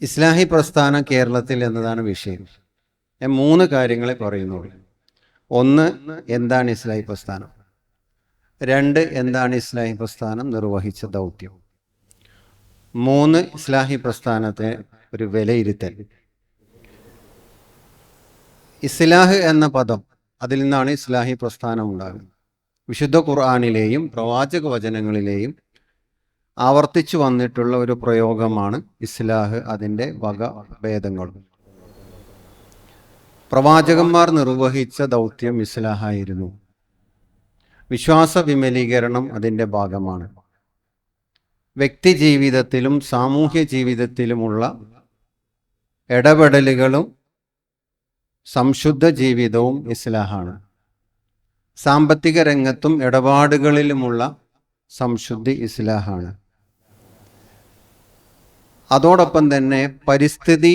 ഇസ്ലാഹി പ്രസ്ഥാനം കേരളത്തിൽ എന്നതാണ് വിഷയം. ഞാൻ മൂന്ന് കാര്യങ്ങളെ പറയുന്നുള്ളൂ. ഒന്ന് എന്താണ് ഇസ്ലാഹി പ്രസ്ഥാനം? രണ്ട് എന്താണ് ഇസ്ലാഹി പ്രസ്ഥാനം? നിർവഹിച്ച ദൗത്യം. മൂന്ന് ഇസ്ലാഹി പ്രസ്ഥാനത്തെ ഒരു വിലയിരുത്തൽ. ഇസ്ലാഹ് എന്ന പദം അതിൽ നിന്നാണ് ഇസ്ലാഹി പ്രസ്ഥാനം ഉണ്ടാകുന്നത്. വിശുദ്ധ ഖുർആാനിലെയും പ്രവാചക വചനങ്ങളിലെയും ആവർത്തിച്ചു വന്നിട്ടുള്ള ഒരു പ്രയോഗമാണ് ഇസ്ലാഹ് അതിന്റെ വക ഭേദങ്ങൾ. പ്രവാചകന്മാർ നിർവഹിച്ച ദൗത്യം ഇസ്ലാഹായിരുന്നു. വിശ്വാസ വിമലീകരണം അതിന്റെ ഭാഗമാണ്. വ്യക്തി ജീവിതത്തിലും സാമൂഹ്യ ജീവിതത്തിലുമുള്ള ഇടപെടലുകളും സംശുദ്ധ ജീവിതവും ഇസ്ലാഹാണ്. സാമ്പത്തിക രംഗത്തും ഇടപാടുകളിലുമുള്ള സംശുദ്ധി ഇസ്ലാഹാണ്. അതോടൊപ്പം തന്നെ പരിസ്ഥിതി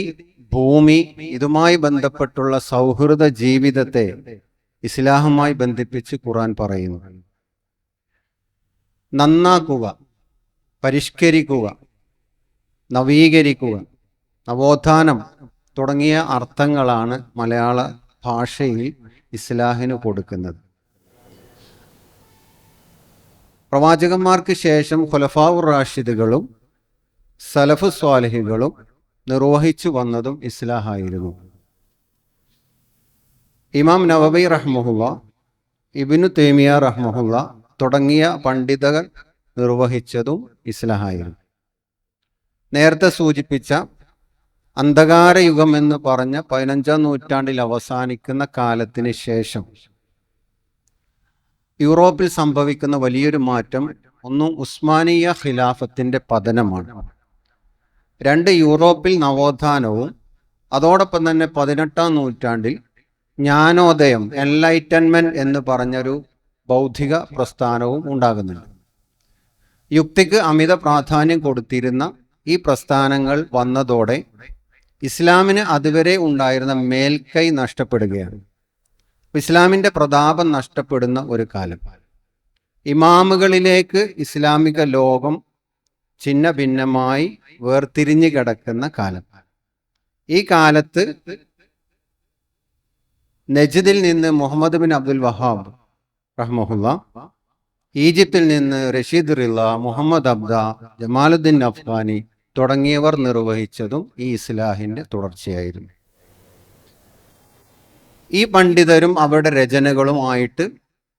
ഭൂമി ഇതുമായി ബന്ധപ്പെട്ടുള്ള സൗഹൃദ ജീവിതത്തെ ഇസ്ലാഹുമായി ബന്ധിപ്പിച്ച് ഖുറാൻ പറയുന്നു. നന്നാക്കുക പരിഷ്കരിക്കുക നവീകരിക്കുക നവോത്ഥാനം തുടങ്ങിയ അർത്ഥങ്ങളാണ് മലയാള ഭാഷയിൽ ഇസ്ലാഹിന് കൊടുക്കുന്നത്. പ്രവാചകന്മാർക്ക് ശേഷം ഖുലഫാവുർ റാഷിദുകളും സലഫു സ്വാലഹികളും നിർവഹിച്ചു വന്നതും ഇസ്ലാഹായിരുന്നു. ഇമാം നവബി റഹ്മുല്ല ഇബിനു തേമിയ റഹ്മുല്ല തുടങ്ങിയ പണ്ഡിതകൾ നിർവഹിച്ചതും ഇസ്ലാഹായിരുന്നു. നേരത്തെ സൂചിപ്പിച്ച അന്ധകാരയുഗം എന്ന് പറഞ്ഞ പതിനഞ്ചാം നൂറ്റാണ്ടിൽ അവസാനിക്കുന്ന കാലത്തിന് ശേഷം യൂറോപ്പിൽ സംഭവിക്കുന്ന വലിയൊരു മാറ്റം ഒന്നും ഉസ്മാനിയ ഖിലാഫത്തിന്റെ പതനമാണ്. രണ്ട് യൂറോപ്പിൽ നവോത്ഥാനവും അതോടൊപ്പം തന്നെ പതിനെട്ടാം നൂറ്റാണ്ടിൽ ജ്ഞാനോദയം എൻലൈറ്റൻമെന്റ് എന്ന് പറഞ്ഞൊരു ബൗദ്ധിക പ്രസ്ഥാനവും ഉണ്ടാകുന്നുണ്ട്. യുക്തിക്ക് അമിത പ്രാധാന്യം കൊടുത്തിരുന്ന ഈ പ്രസ്ഥാനങ്ങൾ വന്നതോടെ ഇസ്ലാമിന് അതുവരെ ഉണ്ടായിരുന്ന മേൽക്കൈ നഷ്ടപ്പെടുകയാണ്. ഇസ്ലാമിന്റെ പ്രതാപം നഷ്ടപ്പെടുന്ന ഒരു കാലം. ഇമാമുകളിലേക്ക് ഇസ്ലാമിക ലോകം ചിന്ന ഭിന്നമായി വേർതിരിഞ്ഞു കിടക്കുന്ന കാലം. ഈ കാലത്ത് നജിദിൽ നിന്ന് മുഹമ്മദ് ബിൻ അബ്ദുൽ വഹാബ് റഹ്മുല്ല ഈജിപ്തിൽ നിന്ന് റഷീദ് റില്ല മുഹമ്മദ് അബ്ദ ജമാലുദ്ദീൻ അഫ്ഗാനി തുടങ്ങിയവർ നിർവഹിച്ചതും ഈ ഇസ്ലാഹിന്റെ തുടർച്ചയായിരുന്നു. ഈ പണ്ഡിതരും അവരുടെ രചനകളുമായിട്ട്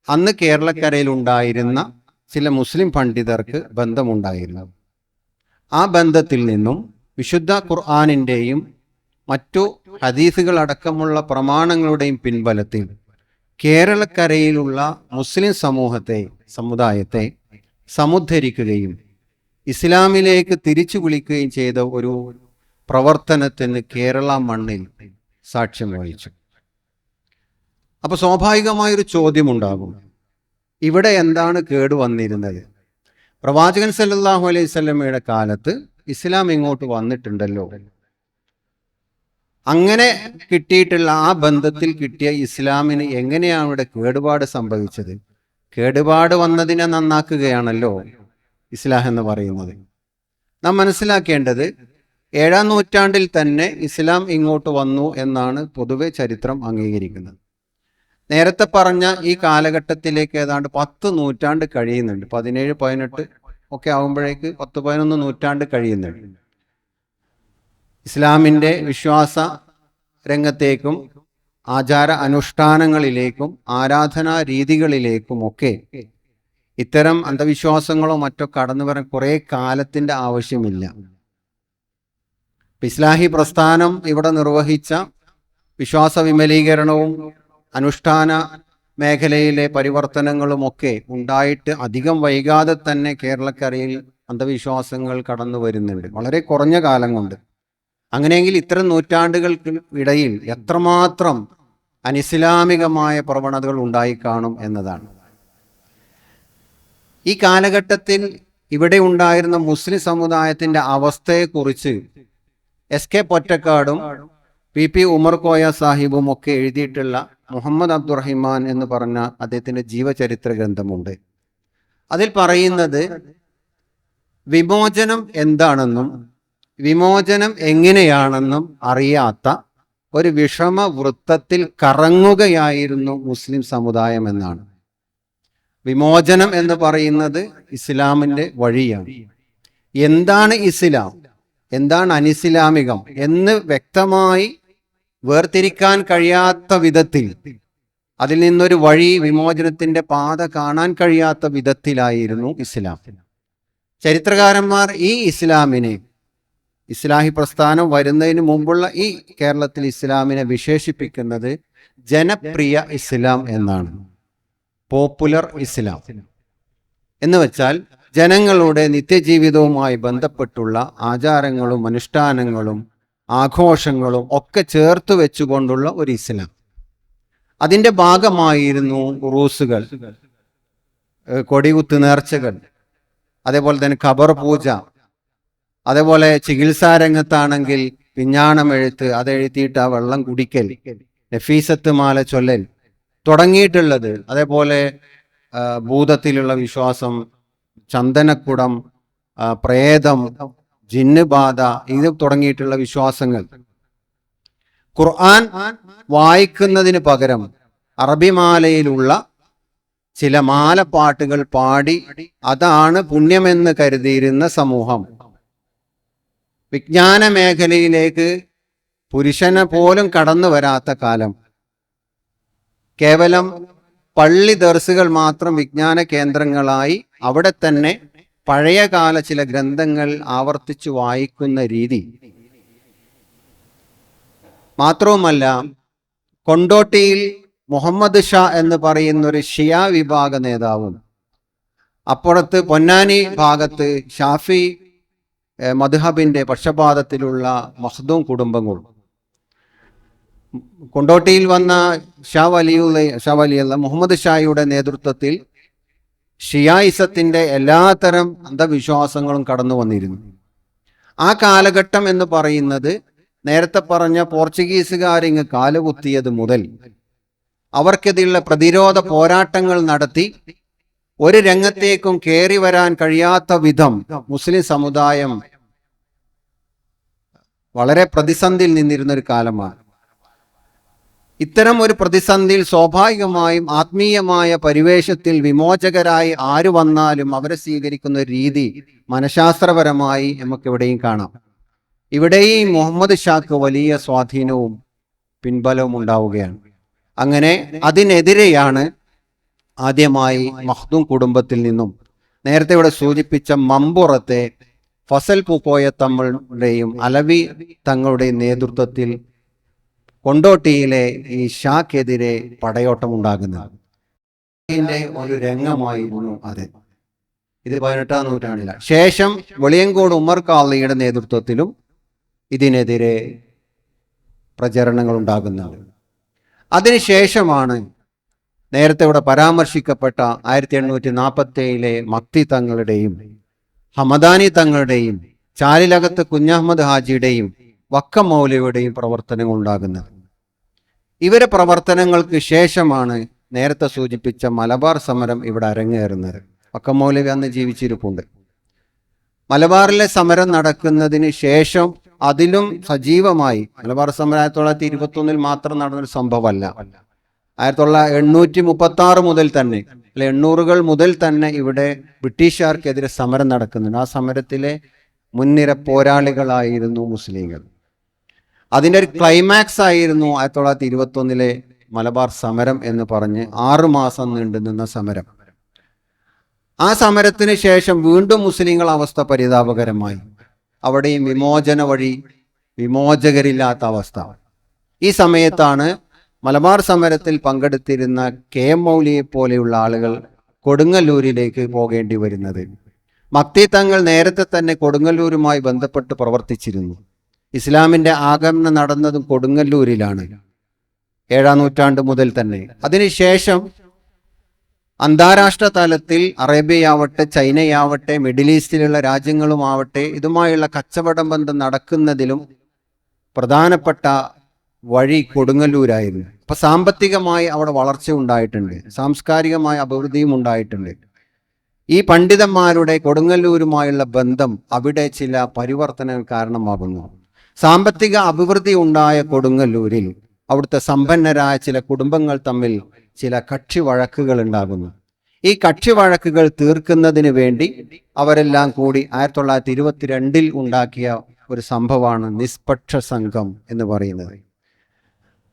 അന്ന് കേരളക്കരയിൽ ഉണ്ടായിരുന്ന ചില മുസ്ലിം പണ്ഡിതർക്ക് ബന്ധമുണ്ടായിരുന്നു. ആ ബന്ധത്തിൽ നിന്നും വിശുദ്ധ ഖുർആാനിന്റെയും മറ്റു ഹദീസുകൾ അടക്കമുള്ള പ്രമാണങ്ങളുടെയും പിൻബലത്തിൽ കേരളക്കരയിലുള്ള മുസ്ലിം സമൂഹത്തെ സമുദായത്തെ സമുദ്ധരിക്കുകയും ഇസ്ലാമിലേക്ക് തിരിച്ചു വിളിക്കുകയും ചെയ്ത ഒരു പ്രവർത്തനത്തിന് കേരള മണ്ണിൽ സാക്ഷ്യം വഹിച്ചു. അപ്പൊ സ്വാഭാവികമായൊരു ചോദ്യമുണ്ടാകും. ഇവിടെ എന്താണ് കേട് വന്നിരുന്നത് പ്രവാചകൻ സല്ലാഹു അലൈഹി സ്വലമയുടെ കാലത്ത് ഇസ്ലാം ഇങ്ങോട്ട് വന്നിട്ടുണ്ടല്ലോ. അങ്ങനെ കിട്ടിയിട്ടുള്ള ആ ബന്ധത്തിൽ കിട്ടിയ ഇസ്ലാമിന് എങ്ങനെയാണ് ഇവിടെ കേടുപാട് സംഭവിച്ചത്? കേടുപാട് വന്നതിനെ നന്നാക്കുകയാണല്ലോ ഇസ്ലാം എന്ന് പറയുന്നത്. നാം മനസ്സിലാക്കേണ്ടത് ഏഴാം നൂറ്റാണ്ടിൽ തന്നെ ഇസ്ലാം ഇങ്ങോട്ട് വന്നു എന്നാണ് പൊതുവെ ചരിത്രം അംഗീകരിക്കുന്നത്. നേരത്തെ പറഞ്ഞ ഈ കാലഘട്ടത്തിലേക്ക് ഏതാണ്ട് പത്ത് നൂറ്റാണ്ട് കഴിയുന്നുണ്ട്. പതിനേഴ് പതിനെട്ട് ഒക്കെ ആകുമ്പോഴേക്ക് പത്ത് പതിനൊന്ന് നൂറ്റാണ്ട് കഴിയുന്നുണ്ട്. ഇസ്ലാമിന്റെ വിശ്വാസ രംഗത്തേക്കും ആചാര അനുഷ്ഠാനങ്ങളിലേക്കും ആരാധനാ രീതികളിലേക്കും ഒക്കെ ഇത്തരം അന്ധവിശ്വാസങ്ങളോ മറ്റോ കടന്നു വരാൻ കുറേ കാലത്തിന്റെ ആവശ്യമില്ല. ഇസ്ലാഹി പ്രസ്ഥാനം ഇവിടെ നിർവഹിച്ച വിശ്വാസ വിമലീകരണവും അനുഷ്ഠാന മേഖലയിലെ പരിവർത്തനങ്ങളുമൊക്കെ ഉണ്ടായിട്ട് അധികം വൈകാതെ തന്നെ കേരളക്കരയിൽ അന്ധവിശ്വാസങ്ങൾ കടന്നു വരുന്നുണ്ട്. വളരെ കുറഞ്ഞ കാലം കൊണ്ട്. അങ്ങനെയെങ്കിൽ ഇത്തരം നൂറ്റാണ്ടുകൾക്ക് ഇടയിൽ എത്രമാത്രം അനിസ്ലാമികമായ പ്രവണതകൾ ഉണ്ടായി കാണും എന്നതാണ്. ഈ കാലഘട്ടത്തിൽ ഇവിടെ ഉണ്ടായിരുന്ന മുസ്ലിം സമുദായത്തിന്റെ അവസ്ഥയെക്കുറിച്ച് എസ് കെ പൊറ്റക്കാടും പി പി ഉമർ കോയ സാഹിബും ഒക്കെ എഴുതിയിട്ടുള്ള മുഹമ്മദ് അബ്ദുറഹിമാൻ എന്ന് പറഞ്ഞ അദ്ദേഹത്തിന്റെ ജീവചരിത്ര ഗ്രന്ഥമുണ്ട്. അതിൽ പറയുന്നത് വിമോചനം എന്താണെന്നും വിമോചനം എങ്ങനെയാണെന്നും അറിയാത്ത ഒരു വിഷമ വൃത്തത്തിൽ കറങ്ങുകയായിരുന്നു മുസ്ലിം സമുദായം എന്നാണ്. വിമോചനം എന്ന് പറയുന്നത് ഇസ്ലാമിന്റെ വഴിയാണ്. എന്താണ് ഇസ്ലാം? എന്താണ് അനിസ്ലാമികം? എന്ന് വ്യക്തമായി വേർതിരിക്കാൻ കഴിയാത്ത വിധത്തിൽ അതിൽ നിന്നൊരു വഴി വിമോചനത്തിന്റെ പാത കാണാൻ കഴിയാത്ത വിധത്തിലായിരുന്നു ഇസ്ലാം. ചരിത്രകാരന്മാർ ഈ ഇസ്ലാമിനെ ഇസ്ലാഹി പ്രസ്ഥാനം വരുന്നതിന് മുമ്പുള്ള ഈ കേരളത്തിൽ ഇസ്ലാമിനെ വിശേഷിപ്പിക്കുന്നത് ജനപ്രിയ ഇസ്ലാം എന്നാണ്. Popular Islam. എന്ന് വെച്ചാൽ ജനങ്ങളുടെ നിത്യജീവിതവുമായി ബന്ധപ്പെട്ടുള്ള ആചാരങ്ങളും അനുഷ്ഠാനങ്ങളും ആഘോഷങ്ങളും ഒക്കെ ചേർത്ത് വെച്ചുകൊണ്ടുള്ള ഒരു ഇസ്ലാം. അതിന്റെ ഭാഗമായിരുന്നു റൂസുകൾ കൊടികുത്ത് നേർച്ചകൾ അതേപോലെ തന്നെ ഖബർ പൂജ അതേപോലെ ചികിത്സാ രംഗത്താണെങ്കിൽ പിഞ്ഞാണം എഴുത്ത് അതെഴുത്തിയിട്ട് ആ വെള്ളം കുടിക്കൽ നഫീസത്ത് മാല ചൊല്ലൽ തുടങ്ങിയിട്ടുള്ളത്. അതേപോലെ ഭൂതത്തിലുള്ള വിശ്വാസം ചന്ദനക്കുടം ആ, പ്രേതം ജിന്നുബാധ ഇത് തുടങ്ങിയിട്ടുള്ള വിശ്വാസങ്ങൾ. ഖുർആൻ വായിക്കുന്നതിന് പകരം അറബിമാലയിലുള്ള ചില മാലപ്പാട്ടുകൾ പാടി അതാണ് പുണ്യമെന്ന് കരുതിയിരുന്ന സമൂഹം. വിജ്ഞാന മേഖലയിലേക്ക് പുരുഷനെ പോലും കടന്നു വരാത്ത കാലം. കേവലം പള്ളി ദർസുകൾ മാത്രം വിജ്ഞാന കേന്ദ്രങ്ങളായി അവിടെ തന്നെ പഴയകാല ചില ഗ്രന്ഥങ്ങൾ ആവർത്തിച്ചു വായിക്കുന്ന രീതി. മാത്രവുമല്ല കൊണ്ടോട്ടിയിൽ മുഹമ്മദ് ഷാ എന്ന് പറയുന്ന ഒരു ഷിയ വിഭാഗ നേതാവും അപ്പുറത്ത് പൊന്നാനി ഭാഗത്ത് ഷാഫി മധുഹബിന്റെ പക്ഷപാതത്തിലുള്ള മഹ്ദൂം കുടുംബങ്ങളും കൊണ്ടോട്ടിയിൽ വന്ന ഷാ വലിയുള്ള ഷാ വലിയുള്ള മുഹമ്മദ് ഷായുടെ നേതൃത്വത്തിൽ ഷിയായിസത്തിന്റെ എല്ലാത്തരം അന്ധവിശ്വാസങ്ങളും കടന്നു വന്നിരുന്നു. ആ കാലഘട്ടം എന്ന് പറയുന്നത് നേരത്തെ പറഞ്ഞ പോർച്ചുഗീസുകാർ പോർച്ചുഗീസുകാരിങ്ങ് കാലുകുത്തിയത് മുതൽ അവർക്കെതിരെയുള്ള പ്രതിരോധ പോരാട്ടങ്ങൾ നടത്തി ഒരു രംഗത്തേക്കും കയറി വരാൻ കഴിയാത്ത വിധം മുസ്ലിം സമുദായം വളരെ പ്രതിസന്ധിയിൽ നിന്നിരുന്ന ഒരു കാലമാണ്. ഇത്തരം ഒരു പ്രതിസന്ധിയിൽ സ്വാഭാവികമായും ആത്മീയമായ പരിവേഷത്തിൽ വിമോചകരായി ആര് വന്നാലും അവരെ സ്വീകരിക്കുന്ന ഒരു രീതി മനഃശാസ്ത്രപരമായി നമുക്ക് എവിടെയും കാണാം. ഈ മുഹമ്മദ് ഷാക്ക് വലിയ സ്വാധീനവും പിൻബലവും ഉണ്ടാവുകയാണ്. അങ്ങനെ അതിനെതിരെയാണ് ആദ്യമായി മഹ്ദൂം കുടുംബത്തിൽ നിന്നും നേരത്തെ ഇവിടെ സൂചിപ്പിച്ച മമ്പുറത്തെ ഫസൽ പൂക്കോയ തങ്ങളുടെയും അലവി തങ്ങളുടെയും നേതൃത്വത്തിൽ കൊണ്ടോട്ടിയിലെ ഈ ഷാക്കെതിരെ പടയോട്ടം ഉണ്ടാകുന്നത് ഇതിന്റെ ഒരു രംഗമായിരുന്നു അത്. ഇത് പതിനെട്ടാം നൂറ്റാണ്ടിലാണ്. ശേഷം വെളിയങ്കോട് ഉമ്മർ കാളിയുടെ നേതൃത്വത്തിലും ഇതിനെതിരെ പ്രചരണങ്ങൾ ഉണ്ടാകുന്നത് അതിനുശേഷമാണ് നേരത്തെ ഇവിടെ പരാമർശിക്കപ്പെട്ട ആയിരത്തി എണ്ണൂറ്റി നാൽപ്പത്തി ഏഴിലെ മക്തി തങ്ങളുടെയും ഹമദാനി തങ്ങളുടെയും ചാലിലകത്ത് കുഞ്ഞഹമ്മദ് ഹാജിയുടെയും വക്കം മൗലയുടെയും പ്രവർത്തനങ്ങൾ ഉണ്ടാകുന്നത് ഇവരെ പ്രവർത്തനങ്ങൾക്ക് ശേഷമാണ് നേരത്തെ സൂചിപ്പിച്ച മലബാർ സമരം ഇവിടെ അരങ്ങേറുന്നത്. പക്കമൗലിക അന്ന് ജീവിച്ചിരിപ്പുണ്ട്. മലബാറിലെ സമരം നടക്കുന്നതിന് ശേഷം അതിലും സജീവമായി മലബാർ സമരം ആയിരത്തി തൊള്ളായിരത്തി ഇരുപത്തി ഒന്നിൽ മാത്രം നടന്നൊരു സംഭവമല്ല. ആയിരത്തി തൊള്ളായിരത്തി എണ്ണൂറ്റി മുപ്പത്തി ആറ് മുതൽ തന്നെ അല്ലെ എണ്ണൂറുകൾ മുതൽ തന്നെ ഇവിടെ ബ്രിട്ടീഷുകാർക്കെതിരെ സമരം നടക്കുന്നുണ്ട്. ആ സമരത്തിലെ മുൻനിര പോരാളികളായിരുന്നു മുസ്ലിങ്ങൾ. അതിന്റെ ഒരു ക്ലൈമാക്സ് ആയിരുന്നു ആയിരത്തി തൊള്ളായിരത്തി ഇരുപത്തി ഒന്നിലെ മലബാർ സമരം എന്ന് പറഞ്ഞ് ആറു മാസം നീണ്ടു നിന്ന സമരം. ആ സമരത്തിന് ശേഷം വീണ്ടും മുസ്ലിങ്ങൾ അവസ്ഥ പരിതാപകരമായി. അവിടെയും വിമോചന വഴി വിമോചകരില്ലാത്ത അവസ്ഥ. ഈ സമയത്താണ് മലബാർ സമരത്തിൽ പങ്കെടുത്തിരുന്ന കെ എം മൗലിയെ പോലെയുള്ള ആളുകൾ കൊടുങ്ങല്ലൂരിലേക്ക് പോകേണ്ടി വരുന്നത്. മക്തി തങ്ങൾ നേരത്തെ തന്നെ കൊടുങ്ങല്ലൂരുമായി ബന്ധപ്പെട്ട് പ്രവർത്തിച്ചിരുന്നു. ഇസ്ലാമിന്റെ ആഗമനം നടന്നതും കൊടുങ്ങല്ലൂരിലാണ്. ഏഴാം നൂറ്റാണ്ട് മുതൽ തന്നെ. അതിനുശേഷം അന്താരാഷ്ട്ര തലത്തിൽ അറേബ്യയാവട്ടെ ചൈനയാവട്ടെ മിഡിൽ ഈസ്റ്റിലുള്ള രാജ്യങ്ങളുമാവട്ടെ ഇതുമായുള്ള കച്ചവടം ബന്ധം നടക്കുന്നതിലും പ്രധാനപ്പെട്ട വഴി കൊടുങ്ങല്ലൂരായിരുന്നു. അപ്പൊ സാമ്പത്തികമായി അവിടെ വളർച്ച ഉണ്ടായിട്ടുണ്ട്. സാംസ്കാരികമായ അഭിവൃദ്ധിയും ഉണ്ടായിട്ടുണ്ട്. ഈ പണ്ഡിതന്മാരുടെ കൊടുങ്ങല്ലൂരുമായുള്ള ബന്ധം അവിടെ ചില പരിവർത്തനങ്ങൾ കാരണമാകുന്നു. സാമ്പത്തിക അഭിവൃദ്ധി ഉണ്ടായ കൊടുങ്ങല്ലൂരിൽ അവിടുത്തെ സമ്പന്നരായ ചില കുടുംബങ്ങൾ തമ്മിൽ ചില കക്ഷി വഴക്കുകൾ ഉണ്ടാകുന്നു. ഈ കക്ഷി വഴക്കുകൾ തീർക്കുന്നതിന് വേണ്ടി അവരെല്ലാം കൂടി ആയിരത്തി തൊള്ളായിരത്തി ഇരുപത്തിരണ്ടിൽ ഉണ്ടാക്കിയ ഒരു സംഭവമാണ് നിഷ്പക്ഷ സംഘം എന്ന് പറയുന്നത്.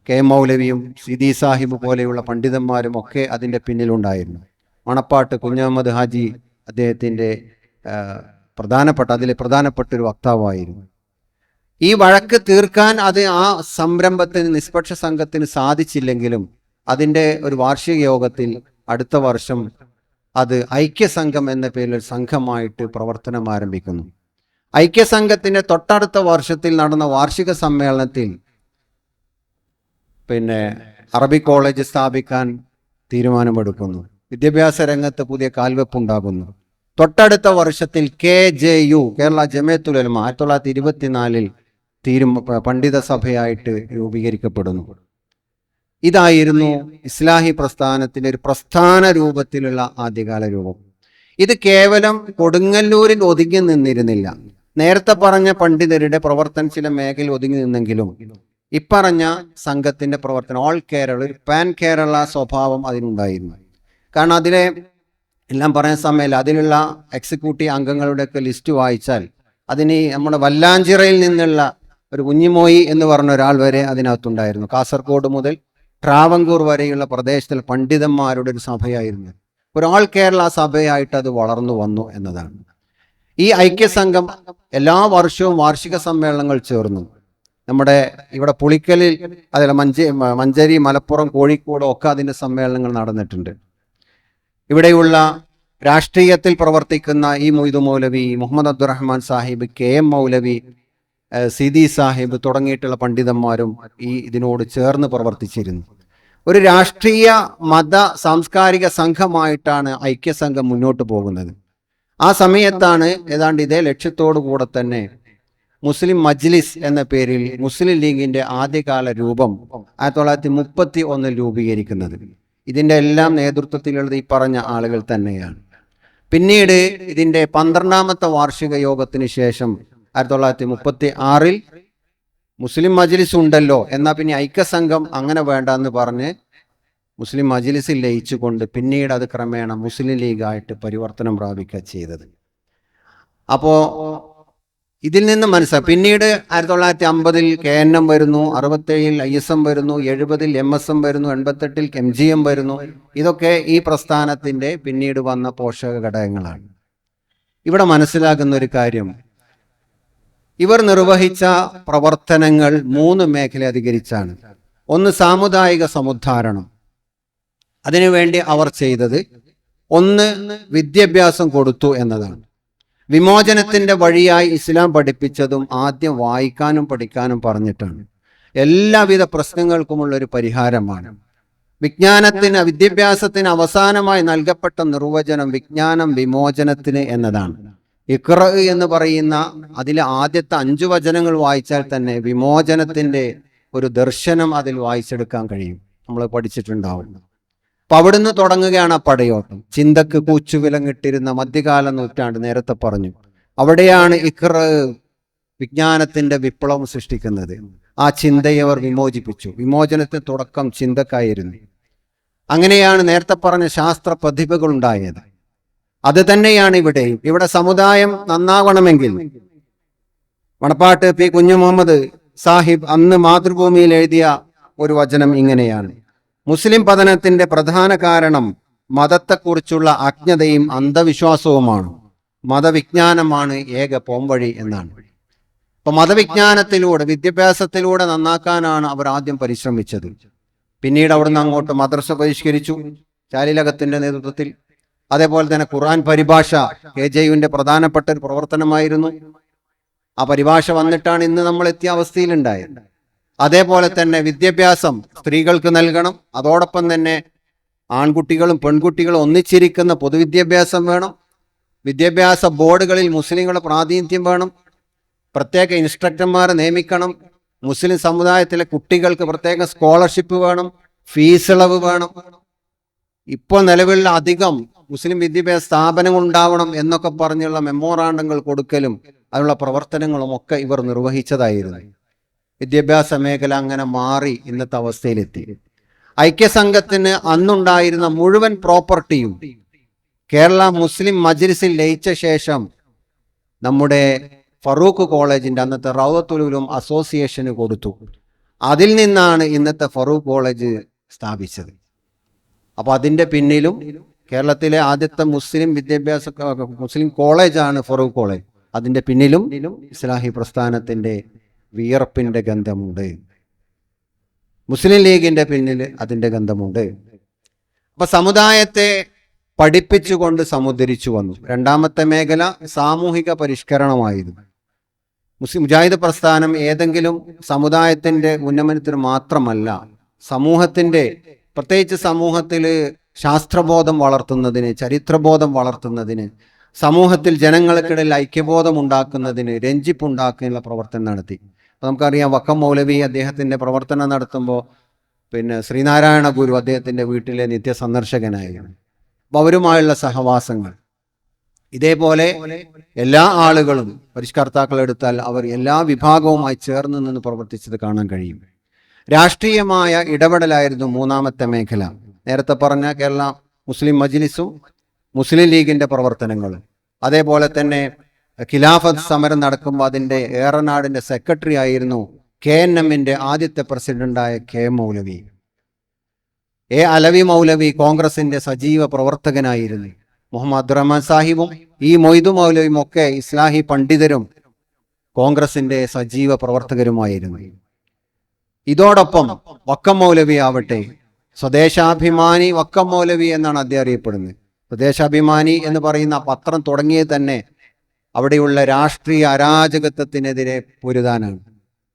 കെ മൗലവിയും സിദി സാഹിബ് പോലെയുള്ള പണ്ഡിതന്മാരും ഒക്കെ അതിന്റെ പിന്നിലുണ്ടായിരുന്നു. മണപ്പാട്ട് കുഞ്ഞഹമ്മദ് ഹാജി അദ്ദേഹത്തിന്റെ പ്രധാനപ്പെട്ട അതിലെ പ്രധാനപ്പെട്ട ഒരു വക്താവായിരുന്നു. ഈ വഴക്ക് തീർക്കാൻ അത് ആ സംരംഭത്തിന് നിഷ്പക്ഷ സംഘത്തിന് സാധിച്ചില്ലെങ്കിലും അതിന്റെ ഒരു വാർഷിക യോഗത്തിൽ അടുത്ത വർഷം അത് ഐക്യസംഘം എന്ന പേരിൽ ഒരു സംഘമായിട്ട് പ്രവർത്തനം ആരംഭിക്കുന്നു. ഐക്യസംഘത്തിന്റെ തൊട്ടടുത്ത വർഷത്തിൽ നടന്ന വാർഷിക സമ്മേളനത്തിൽ പിന്നെ അറബി കോളേജ് സ്ഥാപിക്കാൻ തീരുമാനമെടുക്കുന്നു. വിദ്യാഭ്യാസ രംഗത്ത് പുതിയ കാൽവെപ്പുണ്ടാകുന്നു. തൊട്ടടുത്ത വർഷത്തിൽ K J U Kerala Jamiyathul Ulama ആയിരത്തി തൊള്ളായിരത്തി ഇരുപത്തിനാലിൽ തീരുമ പണ്ഡിത സഭയായിട്ട് രൂപീകരിക്കപ്പെടുന്നു. ഇതായിരുന്നു ഇസ്ലാഹി പ്രസ്ഥാനത്തിന്റെ ഒരു പ്രസ്ഥാന രൂപത്തിലുള്ള ആദ്യകാല രൂപം. ഇത് കേവലം കൊടുങ്ങല്ലൂരിൽ ഒതുങ്ങി നിന്നിരുന്നില്ല. നേരത്തെ പറഞ്ഞ പണ്ഡിതരുടെ പ്രവർത്തന ചില മേഖലയിൽ ഒതുങ്ങി നിന്നെങ്കിലും ഇപ്പറഞ്ഞ സംഘത്തിന്റെ പ്രവർത്തനം ഓൾ കേരള ഒരു പാൻ കേരള സ്വഭാവം അതിനുണ്ടായിരുന്നു. കാരണം അതിലെ എല്ലാം പറയാൻ സമയമില്ല. അതിലുള്ള എക്സിക്യൂട്ടീവ് അംഗങ്ങളുടെയൊക്കെ ലിസ്റ്റ് വായിച്ചാൽ അതിന് നമ്മുടെ വല്ലാഞ്ചിറയിൽ നിന്നുള്ള ഒരു കുഞ്ഞിമോയി എന്ന് പറഞ്ഞ ഒരാൾ വരെ അതിനകത്തുണ്ടായിരുന്നു. കാസർഗോഡ് മുതൽ ട്രാവങ്കൂർ വരെയുള്ള പ്രദേശത്തിൽ പണ്ഡിതന്മാരുടെ ഒരു സഭയായിരുന്നു. ഒരു ആൾ കേരള സഭയായിട്ട് അത് വളർന്നു വന്നു എന്നതാണ്. ഈ ഐക്യസംഘം എല്ലാ വർഷവും വാർഷിക സമ്മേളനങ്ങൾ ചേർന്നു. നമ്മുടെ ഇവിടെ പുളിക്കലിൽ അതല്ല മഞ്ചേ മഞ്ചേരി മലപ്പുറം കോഴിക്കോട് ഒക്കെ അതിന്റെ സമ്മേളനങ്ങൾ നടന്നിട്ടുണ്ട്. ഇവിടെയുള്ള രാഷ്ട്രീയത്തിൽ പ്രവർത്തിക്കുന്ന ഈ മൊയ്തു മൗലവി മുഹമ്മദ് അബ്ദുറഹ്മാൻ സാഹിബ് കെ എം മൗലവി സിദി സാഹിബ് തുടങ്ങിയിട്ടുള്ള പണ്ഡിതന്മാരും ഈ ഇതിനോട് ചേർന്ന് പ്രവർത്തിച്ചിരുന്നു. ഒരു രാഷ്ട്രീയ മത സാംസ്കാരിക സംഘമായിട്ടാണ് ഐക്യസംഘം മുന്നോട്ട് പോകുന്നത്. ആ സമയത്താണ് ഏതാണ്ട് ഇതേ ലക്ഷ്യത്തോടു കൂടെ തന്നെ മുസ്ലിം മജ്ലിസ് എന്ന പേരിൽ മുസ്ലിം ലീഗിന്റെ ആദ്യകാല രൂപം ആയിരത്തി തൊള്ളായിരത്തി മുപ്പത്തി ഒന്നിൽ രൂപീകരിക്കുന്നത്. ഇതിന്റെ എല്ലാം നേതൃത്വത്തിലുള്ളത് ഈ പറഞ്ഞ ആളുകൾ തന്നെയാണ്. പിന്നീട് ഇതിന്റെ പന്ത്രണ്ടാമത്തെ വാർഷിക യോഗത്തിന് ശേഷം ആയിരത്തി തൊള്ളായിരത്തി മുപ്പത്തി ആറിൽ മുസ്ലിം മജ്ലിസ് ഉണ്ടല്ലോ എന്നാൽ പിന്നെ ഐക്യസംഘം അങ്ങനെ വേണ്ട എന്ന് പറഞ്ഞ് മുസ്ലിം മജ്ലിസിൽ ലയിച്ചുകൊണ്ട് പിന്നീട് അത് ക്രമേണ മുസ്ലിം ലീഗായിട്ട് പരിവർത്തനം പ്രാപിക്കുക ചെയ്തത്. അപ്പോൾ ഇതിൽ നിന്ന് മനസ്സിലായി പിന്നീട് ആയിരത്തി തൊള്ളായിരത്തി അമ്പതിൽ കെ എൻ എം വരുന്നു അറുപത്തേഴിൽ ഐ എസ് എം വരുന്നു എഴുപതിൽ എം എസ് എം വരുന്നു എൺപത്തെട്ടിൽ എം ജി എം വരുന്നു. ഇതൊക്കെ ഈ പ്രസ്ഥാനത്തിന്റെ പിന്നീട് വന്ന പോഷക ഘടകങ്ങളാണ്. ഇവിടെ മനസ്സിലാകുന്ന ഒരു കാര്യം ഇവർ നിർവഹിച്ച പ്രവർത്തനങ്ങൾ മൂന്ന് മേഖല അധികരിച്ചാണ്. ഒന്ന് സാമുദായിക സമുദ്ധാരണം. അതിനുവേണ്ടി അവർ ചെയ്തത് ഒന്ന് വിദ്യാഭ്യാസം കൊടുത്തു എന്നതാണ്. വിമോചനത്തിന്റെ വഴിയായി ഇസ്ലാം പഠിപ്പിച്ചതും ആദ്യം വായിക്കാനും പഠിക്കാനും പറഞ്ഞിട്ടാണ്. എല്ലാവിധ പ്രശ്നങ്ങൾക്കുമുള്ള ഒരു പരിഹാരമാണ്. വിജ്ഞാനത്തിന് വിദ്യാഭ്യാസത്തിന് അവസാനമായി നൽകപ്പെട്ട നിർവചനം വിജ്ഞാനം വിമോചനത്തിന് എന്നതാണ്. ഇക്ര എന്ന് പറയുന്ന അതിലെ ആദ്യത്തെ അഞ്ചു വചനങ്ങൾ വായിച്ചാൽ തന്നെ വിമോചനത്തിന്റെ ഒരു ദർശനം അതിൽ വായിച്ചെടുക്കാൻ കഴിയും. നമ്മൾ പഠിച്ചിട്ടുണ്ടാവും. അപ്പൊ അവിടുന്ന് തുടങ്ങുകയാണ് ആ പടയോട്ടം. ചിന്തക്ക് കൂച്ചുവിലങ്ങിട്ടിരുന്ന മധ്യകാല നൂറ്റാണ്ട് നേരത്തെ പറഞ്ഞു. അവിടെയാണ് ഇക്ര വിജ്ഞാനത്തിന്റെ വിപ്ലവം സൃഷ്ടിക്കുന്നത്. ആ ചിന്തയെ അവർ വിമോചിപ്പിച്ചു. വിമോചനത്തിന് തുടക്കം ചിന്തക്കായിരുന്നു. അങ്ങനെയാണ് നേരത്തെ പറഞ്ഞ ശാസ്ത്ര പ്രതിഭകൾ ഉണ്ടായത് അത് തന്നെയാണ് ഇവിടെയും. ഇവിടെ സമുദായം നന്നാവണമെങ്കിൽ മണപ്പാട്ട് പി കുഞ്ഞു മുഹമ്മദ് സാഹിബ് അന്ന് മാതൃഭൂമിയിൽ എഴുതിയ ഒരു വചനം ഇങ്ങനെയാണ്. മുസ്ലിം പതനത്തിന്റെ പ്രധാന കാരണം മതത്തെക്കുറിച്ചുള്ള അജ്ഞതയും അന്ധവിശ്വാസവുമാണ്. മതവിജ്ഞാനമാണ് ഏക പോംവഴി എന്നാണ്. അപ്പൊ മതവിജ്ഞാനത്തിലൂടെ വിദ്യാഭ്യാസത്തിലൂടെ നന്നാക്കാനാണ് അവർ ആദ്യം പരിശ്രമിച്ചത്. പിന്നീട് അവിടുന്ന് അങ്ങോട്ട് മദ്രസ പരിഷ്കരിച്ചു. ചാലിലകത്തിന്റെ നേതൃത്വത്തിൽ അതേപോലെ തന്നെ ഖുർആൻ പരിഭാഷ കെ ജെ യുവിന്റെ പ്രധാനപ്പെട്ട ഒരു പ്രവർത്തനമായിരുന്നു. ആ പരിഭാഷ വന്നിട്ടാണ് ഇന്ന് നമ്മൾ എത്തിയ അവസ്ഥയിലുണ്ടായത്. അതേപോലെ തന്നെ വിദ്യാഭ്യാസം സ്ത്രീകൾക്ക് നൽകണം. അതോടൊപ്പം തന്നെ ആൺകുട്ടികളും പെൺകുട്ടികളും ഒന്നിച്ചിരിക്കുന്ന പൊതുവിദ്യാഭ്യാസം വേണം. വിദ്യാഭ്യാസ ബോർഡുകളിൽ മുസ്ലിങ്ങളുടെ പ്രാതിനിധ്യം വേണം. പ്രത്യേക ഇൻസ്ട്രക്ടർമാരെ നിയമിക്കണം. മുസ്ലിം സമുദായത്തിലെ കുട്ടികൾക്ക് പ്രത്യേക സ്കോളർഷിപ്പ് വേണം. ഫീസ് ഇളവ് വേണം. ഇപ്പോൾ നിലവിലുള്ള അധികം മുസ്ലിം വിദ്യാഭ്യാസ സ്ഥാപനങ്ങൾ ഉണ്ടാവണം എന്നൊക്കെ പറഞ്ഞുള്ള മെമ്മോറാണ്ടങ്ങൾ കൊടുക്കലും അതിനുള്ള പ്രവർത്തനങ്ങളും ഒക്കെ ഇവർ നിർവഹിച്ചതായിരുന്നു. വിദ്യാഭ്യാസ മേഖല അങ്ങനെ മാറി ഇന്നത്തെ അവസ്ഥയിലെത്തി. ഐക്യസംഘത്തിന് അന്നുണ്ടായിരുന്ന മുഴുവൻ പ്രോപ്പർട്ടിയും കേരള മുസ്ലിം മജ്ലിസിൽ ലയിച്ച ശേഷം നമ്മുടെ ഫറൂഖ് കോളേജിന്റെ അന്നത്തെ റൗദത്തുലും അസോസിയേഷന് കൊടുത്തു. അതിൽ നിന്നാണ് ഇന്നത്തെ ഫറൂഖ് കോളേജ് സ്ഥാപിച്ചത്. അപ്പോൾ അതിന്റെ പിന്നിലും കേരളത്തിലെ ആദ്യത്തെ മുസ്ലിം വിദ്യാഭ്യാസ മുസ്ലിം കോളേജാണ് ഫറൂഖ് കോളേജ്. അതിന്റെ പിന്നിലും ഇസ്ലാഹി പ്രസ്ഥാനത്തിന്റെ വിയർപ്പിന്റെ ഗന്ധമുണ്ട്. മുസ്ലിം ലീഗിന്റെ പിന്നിൽ അതിന്റെ ഗന്ധമുണ്ട്. അപ്പൊ സമുദായത്തെ പഠിപ്പിച്ചുകൊണ്ട് സമുദ്ധരിച്ചു വന്നു. രണ്ടാമത്തെ മേഖല സാമൂഹിക പരിഷ്കരണമായിരുന്നു. മുസ്ലിം മുജാഹിദ് പ്രസ്ഥാനം ഏതെങ്കിലും സമുദായത്തിന്റെ ഉന്നമനത്തിന് മാത്രമല്ല സമൂഹത്തിന്റെ പ്രത്യേകിച്ച് സമൂഹത്തിൽ ശാസ്ത്രബോധം വളർത്തുന്നതിന് ചരിത്രബോധം വളർത്തുന്നതിന് സമൂഹത്തിൽ ജനങ്ങൾക്കിടയിൽ ഐക്യബോധം ഉണ്ടാക്കുന്നതിന് രഞ്ജിപ്പ് ഉണ്ടാക്കാനുള്ള പ്രവർത്തനം നടത്തി. അപ്പോൾ നമുക്കറിയാം വക്കം മൗലവി അദ്ദേഹത്തിന്റെ പ്രവർത്തനം നടത്തുമ്പോൾ പിന്നെ ശ്രീനാരായണ ഗുരു അദ്ദേഹത്തിന്റെ വീട്ടിലെ നിത്യ സന്ദർശകനായിരുന്നു അവരുമായുള്ള സഹവാസങ്ങൾ. ഇതേപോലെ എല്ലാ ആളുകളും പരിഷ്കർത്താക്കൾ എടുത്താൽ അവർ എല്ലാ വിഭാഗവുമായി ചേർന്ന് നിന്ന് പ്രവർത്തിച്ചത് കാണാൻ കഴിയും. രാഷ്ട്രീയമായ ഇടപെടലായിരുന്നു മൂന്നാമത്തെ മേഖല. നേരത്തെ പറഞ്ഞ കേരള മുസ്ലിം മജ്ലിസും മുസ്ലിം ലീഗിന്റെ പ്രവർത്തനങ്ങളും. അതേപോലെ തന്നെ ഖിലാഫത്ത് സമരം നടക്കുമ്പോൾ അതിന്റെ ഏറനാടിന്റെ സെക്രട്ടറി ആയിരുന്നു കെ എൻ എമ്മിന്റെ ആദ്യത്തെ പ്രസിഡന്റായ കെ മൗലവി. എ അലവി മൗലവി കോൺഗ്രസിന്റെ സജീവ പ്രവർത്തകനായിരുന്നു. മുഹമ്മദ് റഹ്മാൻ സാഹിബും ഈ മൊയ്തു മൗലവിയും ഒക്കെ ഇസ്ലാഹി പണ്ഡിതരും കോൺഗ്രസിന്റെ സജീവ പ്രവർത്തകരുമായിരുന്നു. ഇതോടൊപ്പം വക്കം മൗലവി ആവട്ടെ സ്വദേശാഭിമാനി വക്കം മൗലവി എന്നാണ് അദ്ദേഹം അറിയപ്പെടുന്നത്. സ്വദേശാഭിമാനി എന്ന് പറയുന്ന പത്രം തുടങ്ങിയത് തന്നെ അവിടെയുള്ള രാഷ്ട്രീയ അരാജകത്വത്തിനെതിരെ പൊരുതാനാണ്.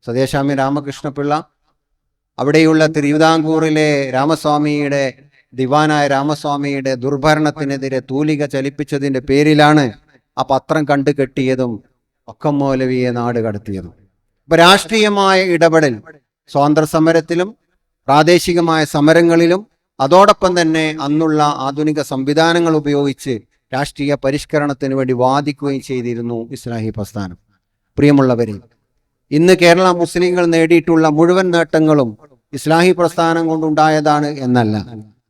സ്വദേശാമി രാമകൃഷ്ണപിള്ള അവിടെയുള്ള തിരുവിതാംകൂറിലെ രാമസ്വാമിയുടെ ദിവാനായ രാമസ്വാമിയുടെ ദുർഭരണത്തിനെതിരെ തൂലിക ചലിപ്പിച്ചതിന്റെ പേരിലാണ് ആ പത്രം കണ്ടു കെട്ടിയതും ഒക്കം മൗലവിയെ നാട് കടത്തിയതും. ഇപ്പൊ രാഷ്ട്രീയമായ ഇടപെടൽ സ്വാതന്ത്ര്യ സമരത്തിലും പ്രാദേശികമായ സമരങ്ങളിലും അതോടൊപ്പം തന്നെ അന്നുള്ള ആധുനിക സംവിധാനങ്ങൾ ഉപയോഗിച്ച് രാഷ്ട്രീയ പരിഷ്കരണത്തിന് വേണ്ടി വാദിക്കുകയും ചെയ്തിരുന്നു ഇസ്ലാഹി പ്രസ്ഥാനം. പ്രിയമുള്ളവരെ ഇന്ന് കേരള മുസ്ലിങ്ങൾ നേടിയിട്ടുള്ള മുഴുവൻ നേട്ടങ്ങളും ഇസ്ലാഹി പ്രസ്ഥാനം കൊണ്ടുണ്ടായതാണ് എന്നല്ല.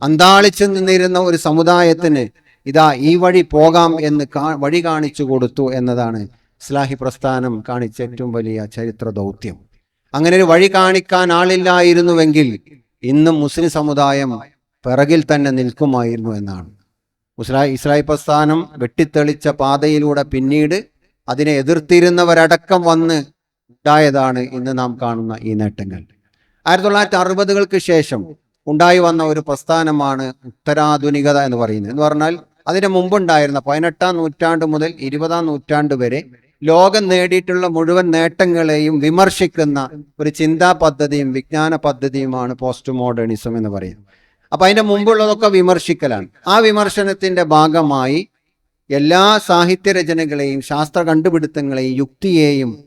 അന്താളിച്ചു നിന്നിരുന്ന ഒരു സമുദായത്തിന് ഇതാ ഈ വഴി പോകാം എന്ന് വഴി കാണിച്ചു കൊടുത്തു എന്നതാണ് ഇസ്ലാഹി പ്രസ്ഥാനം കാണിച്ച ഏറ്റവും വലിയ ചരിത്ര ദൗത്യം. അങ്ങനെ ഒരു വഴി കാണിക്കാൻ ആളില്ലായിരുന്നുവെങ്കിൽ ഇന്നും മുസ്ലിം സമുദായം പിറകിൽ തന്നെ നിൽക്കുമായിരുന്നു എന്നാണ്. മുസ്ലാ ഇസ്രായേൽ പ്രസ്ഥാനം വെട്ടിത്തെളിച്ച പാതയിലൂടെ പിന്നീട് അതിനെ എതിർത്തിരുന്നവരടക്കം വന്ന് ഉണ്ടായതാണ് ഇന്ന് നാം കാണുന്ന ഈ നേട്ടങ്ങൾ. ആയിരത്തി തൊള്ളായിരത്തി അറുപതുകൾക്ക് ശേഷം ഉണ്ടായി വന്ന ഒരു പ്രസ്ഥാനമാണ് ഉത്തരാധുനികത എന്ന് പറയുന്നത്. എന്ന് പറഞ്ഞാൽ അതിന് മുമ്പുണ്ടായിരുന്ന പതിനെട്ടാം നൂറ്റാണ്ട് മുതൽ ഇരുപതാം നൂറ്റാണ്ട് വരെ ലോകം നേടിയിട്ടുള്ള മുഴുവൻ നേട്ടങ്ങളെയും വിമർശിക്കുന്ന ഒരു ചിന്താ പദ്ധതിയും വിജ്ഞാന പദ്ധതിയുമാണ് പോസ്റ്റ് മോഡേണിസം എന്ന് പറയുന്നത്. അപ്പൊ അതിന്റെ മുമ്പുള്ളതൊക്കെ വിമർശിക്കലാണ്. ആ വിമർശനത്തിന്റെ ഭാഗമായി എല്ലാ സാഹിത്യ രചനകളെയും ശാസ്ത്ര കണ്ടുപിടുത്തങ്ങളെയും യുക്തിയെയും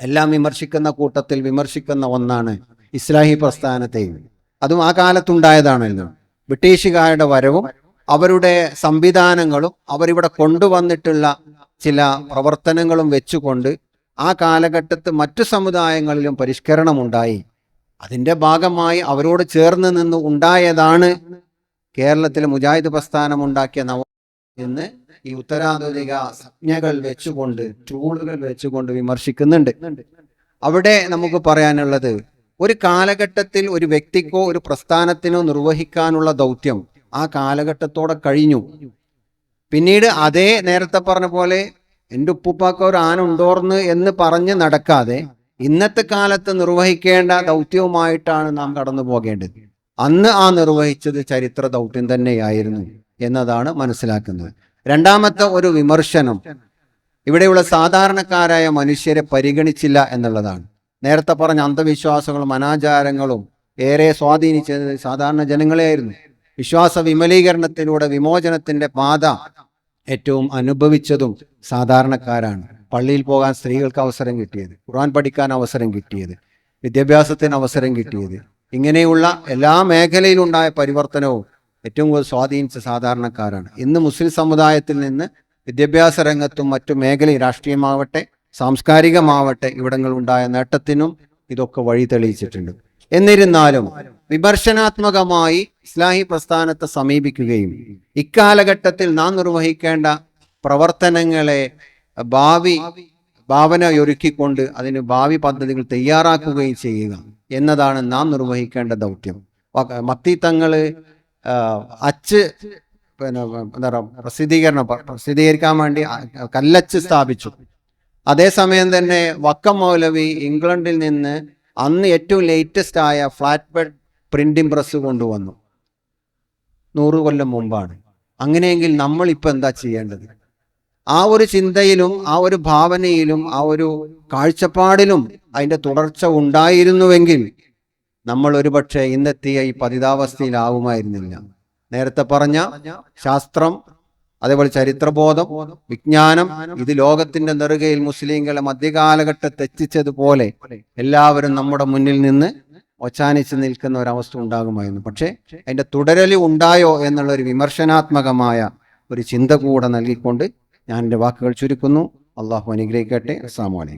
എല്ലാം വിമർശിക്കുന്ന കൂട്ടത്തിൽ വിമർശിക്കുന്ന ഒന്നാണ് ഇസ്ലാഹി പ്രസ്ഥാനത്തെയും. അതും ആ കാലത്തുണ്ടായതാണല്ലോ. ബ്രിട്ടീഷുകാരുടെ വരവും അവരുടെ സംവിധാനങ്ങളും അവരിവിടെ കൊണ്ടുവന്നിട്ടുള്ള ചില പ്രവർത്തനങ്ങളും വെച്ചുകൊണ്ട് ആ കാലഘട്ടത്ത് മറ്റു സമുദായങ്ങളിലും പരിഷ്കരണമുണ്ടായി. അതിന്റെ ഭാഗമായി അവരോട് ചേർന്ന് നിന്ന് ഉണ്ടായതാണ് കേരളത്തിലെ മുജാഹിദ് പ്രസ്ഥാനം ഉണ്ടാക്കിയ നവ എന്ന് ഈ ഉത്തരാധുനിക സംജ്ഞകൾ വെച്ചുകൊണ്ട് ടൂളുകൾ വെച്ചുകൊണ്ട് വിമർശിക്കുന്നുണ്ട്. അവിടെ നമുക്ക് പറയാനുള്ളത് ഒരു കാലഘട്ടത്തിൽ ഒരു വ്യക്തിക്കോ ഒരു പ്രസ്ഥാനത്തിനോ നിർവഹിക്കാനുള്ള ദൗത്യം ആ കാലഘട്ടത്തോടെ കഴിഞ്ഞു. പിന്നീട് അതേ നേരത്തെ പറഞ്ഞ പോലെ എന്റെ ഉപ്പുപ്പാക്ക ഒരു ആന ഉണ്ടോർന്ന് എന്ന് പറഞ്ഞ് നടക്കാതെ ഇന്നത്തെ കാലത്ത് നിർവഹിക്കേണ്ട ദൗത്യവുമായിട്ടാണ് നാം കടന്നു പോകേണ്ടത്. അന്ന് ആ നിർവഹിച്ചത് ചരിത്ര ദൗത്യം തന്നെയായിരുന്നു എന്നതാണ് മനസ്സിലാക്കുന്നത്. രണ്ടാമത്തെ ഒരു വിമർശനം ഇവിടെയുള്ള സാധാരണക്കാരായ മനുഷ്യരെ പരിഗണിച്ചില്ല എന്നുള്ളതാണ്. നേരത്തെ പറഞ്ഞ അന്ധവിശ്വാസങ്ങളും അനാചാരങ്ങളും ഏറെ സ്വാധീനിച്ചത് സാധാരണ ജനങ്ങളെയായിരുന്നു. വിശ്വാസ വിമലീകരണത്തിലൂടെ വിമോചനത്തിന്റെ പാത ഏറ്റവും അനുഭവിച്ചതും സാധാരണക്കാരാണ്. പള്ളിയിൽ പോകാൻ സ്ത്രീകൾക്ക് അവസരം കിട്ടിയത് ഖുർആൻ പഠിക്കാൻ അവസരം കിട്ടിയത് വിദ്യാഭ്യാസത്തിന് അവസരം കിട്ടിയത്. ഇങ്ങനെയുള്ള എല്ലാ മേഖലയിലുണ്ടായ പരിവർത്തനവും ഏറ്റവും കൂടുതൽ സ്വാധീനിച്ച സാധാരണക്കാരാണ്. ഇന്ന് മുസ്ലിം സമുദായത്തിൽ നിന്ന് വിദ്യാഭ്യാസ രംഗത്തും മറ്റു മേഖലയിൽ രാഷ്ട്രീയമാവട്ടെ സാംസ്കാരികമാവട്ടെ ഇവിടങ്ങളുണ്ടായ നേട്ടത്തിനും ഇതൊക്കെ വഴി തെളിയിച്ചിട്ടുണ്ട് എന്നിരുന്നാലും വിമർശനാത്മകമായി ഇസ്ലാഹി പ്രസ്ഥാനത്തെ സമീപിക്കുകയും ഇക്കാലഘട്ടത്തിൽ നാം നിർവഹിക്കേണ്ട പ്രവർത്തനങ്ങളെ ഭാവി ഭാവന ഒരുക്കിക്കൊണ്ട് അതിന് ഭാവി പദ്ധതികൾ തയ്യാറാക്കുകയും ചെയ്യുക എന്നതാണ് നാം നിർവഹിക്കേണ്ട ദൗത്യം. മത്തി തങ്ങൾ ആ, അച്ച് പിന്നെ എന്താ പറയുക പ്രസിദ്ധീകരണം പ്രസിദ്ധീകരിക്കാൻ വേണ്ടി കല്ലച്ച് സ്ഥാപിച്ചു. അതേസമയം തന്നെ വക്കം മൗലവി ഇംഗ്ലണ്ടിൽ നിന്ന് അന്ന് ഏറ്റവും ലേറ്റസ്റ്റ് ആയ ഫ്ലാറ്റ് ബെഡ് പ്രിന്റിംഗ് പ്രസ് കൊണ്ടുവന്നു. നൂറ് കൊല്ലം മുമ്പാണ്. അങ്ങനെയെങ്കിൽ നമ്മൾ ഇപ്പൊ എന്താ ചെയ്യേണ്ടത്? ആ ഒരു ചിന്തയിലും ആ ഒരു ഭാവനയിലും ആ ഒരു കാഴ്ചപ്പാടിലും അതിന്റെ തുടർച്ച ഉണ്ടായിരുന്നുവെങ്കിൽ നമ്മൾ ഒരുപക്ഷെ ഇന്നെത്തിയ ഈ പതിതാവസ്ഥയിലാവുമായിരുന്നില്ല. നേരത്തെ പറഞ്ഞ ശാസ്ത്രം അതേപോലെ ചരിത്രബോധം വിജ്ഞാനം ഇത് ലോകത്തിന്റെ നെറുകയിൽ മുസ്ലിങ്ങളെ മധ്യകാലഘട്ടത്തെ എത്തിച്ചതുപോലെ എല്ലാവരും നമ്മുടെ മുന്നിൽ നിന്ന് ഒച്ചാനിച്ച് നിൽക്കുന്ന ഒരവസ്ഥ ഉണ്ടാകുമായിരുന്നു. പക്ഷേ അതിന്റെ തുടരലി ഉണ്ടായോ എന്നുള്ള ഒരു വിമർശനാത്മകമായ ഒരു ചിന്ത കൂടെ നൽകിക്കൊണ്ട് ഞാൻ എന്റെ വാക്കുകൾ ചുരുക്കുന്നു. അള്ളാഹു അനുഗ്രഹിക്കട്ടെ. അസ്സാം വലൈക്കും